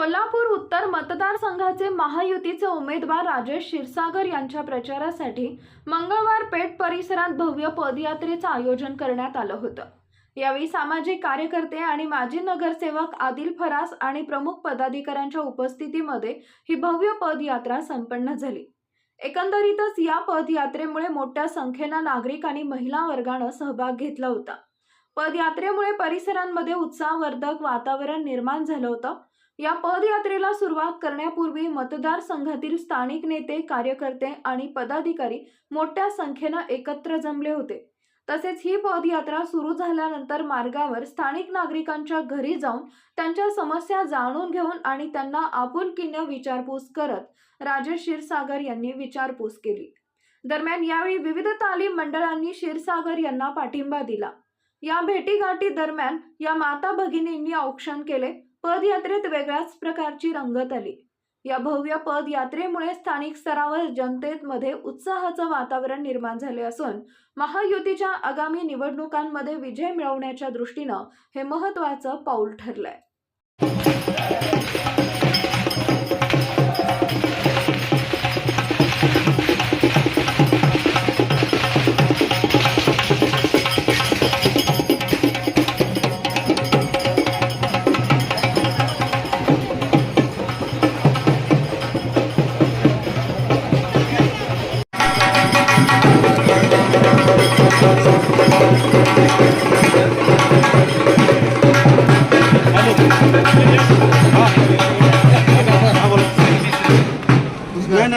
कोल्हापूर उत्तर मतदारसंघाचे महायुतीचे उमेदवार राजेश क्षीरसागर यांच्या प्रचारासाठी मंगळवार पेठ परिसरात भव्य पदयात्रेचं आयोजन करण्यात आलं होतं. यावेळी सामाजिक कार्यकर्ते आणि माजी नगरसेवक आदिल फरास आणि प्रमुख पदाधिकाऱ्यांच्या उपस्थितीमध्ये ही भव्य पदयात्रा संपन्न झाली. एकंदरीतच या पदयात्रेमुळे मोठ्या संख्येनं नागरिक आणि महिला वर्गानं सहभाग घेतला होता. पदयात्रेमुळे परिसरांमध्ये उत्साहवर्धक वातावरण निर्माण झालं होतं. या पदयात्रेला सुरुवात करण्यापूर्वी मतदारसंघातील स्थानिक नेते कार्यकर्ते आणि पदाधिकारी मोठ्या संख्येनं एकत्र जमले होते. तसेच ही पदयात्रा सुरू झाल्यानंतर मार्गावर स्थानिक नागरिकांच्या घरी जाऊन त्यांच्या समस्या जाणून घेऊन आणि त्यांना आपुलकीनं विचारपूस करत राजेश क्षीरसागर यांनी विचारपूस केली. दरम्यान यावेळी विविध तालीम मंडळांनी क्षीरसागर यांना पाठिंबा दिला. या भेटीगाठी दरम्यान या माता भगिनींनी औक्षण केले. पदयात्रेत वेगळ्याच प्रकारची रंगत आली. या भव्य पदयात्रेमुळे स्थानिक स्तरावर जनतेमध्ये उत्साहाचं वातावरण निर्माण झाले असून महायुतीच्या आगामी निवडणुकांमध्ये विजय मिळवण्याच्या दृष्टीनं हे महत्त्वाचं पाऊल ठरलंय.